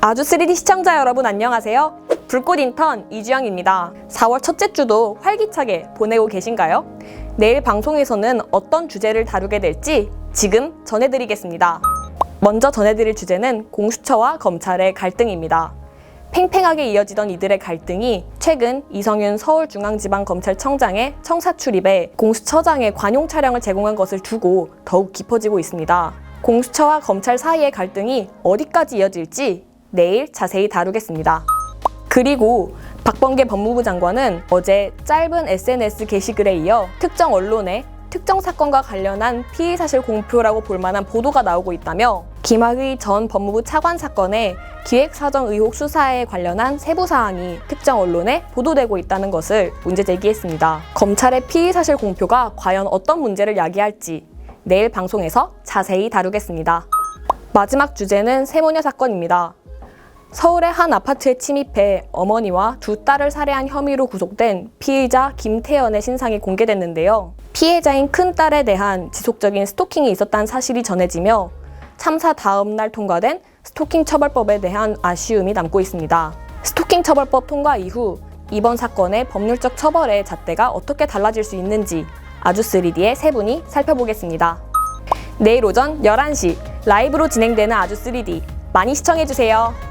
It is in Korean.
아주 3D 시청자 여러분 안녕하세요. 불꽃 인턴 이주영입니다. 4월 첫째 주도 활기차게 보내고 계신가요? 내일 방송에서는 어떤 주제를 다루게 될지 지금 전해드리겠습니다. 먼저 전해드릴 주제는 공수처와 검찰의 갈등입니다. 팽팽하게 이어지던 이들의 갈등이 최근 이성윤 서울중앙지방검찰청장의 청사 출입에 공수처장의 관용 차량을 제공한 것을 두고 더욱 깊어지고 있습니다. 공수처와 검찰 사이의 갈등이 어디까지 이어질지 내일 자세히 다루겠습니다. 그리고 박범계 법무부 장관은 어제 짧은 SNS 게시글에 이어 특정 언론에 특정 사건과 관련한 피의 사실 공표라고 볼 만한 보도가 나오고 있다며 김학의 전 법무부 차관 사건의 기획사정 의혹 수사에 관련한 세부 사항이 특정 언론에 보도되고 있다는 것을 문제 제기했습니다. 검찰의 피의 사실 공표가 과연 어떤 문제를 야기할지 내일 방송에서 자세히 다루겠습니다. 마지막 주제는 세모녀 사건입니다. 서울의 한 아파트에 침입해 어머니와 두 딸을 살해한 혐의로 구속된 피의자 김태연의 신상이 공개됐는데요. 피해자인 큰 딸에 대한 지속적인 스토킹이 있었다는 사실이 전해지며 참사 다음 날 통과된 스토킹 처벌법에 대한 아쉬움이 남고 있습니다. 스토킹 처벌법 통과 이후 이번 사건의 법률적 처벌의 잣대가 어떻게 달라질 수 있는지 아주 3D의 세 분이 살펴보겠습니다. 내일 오전 11시 라이브로 진행되는 아주 3D 많이 시청해주세요.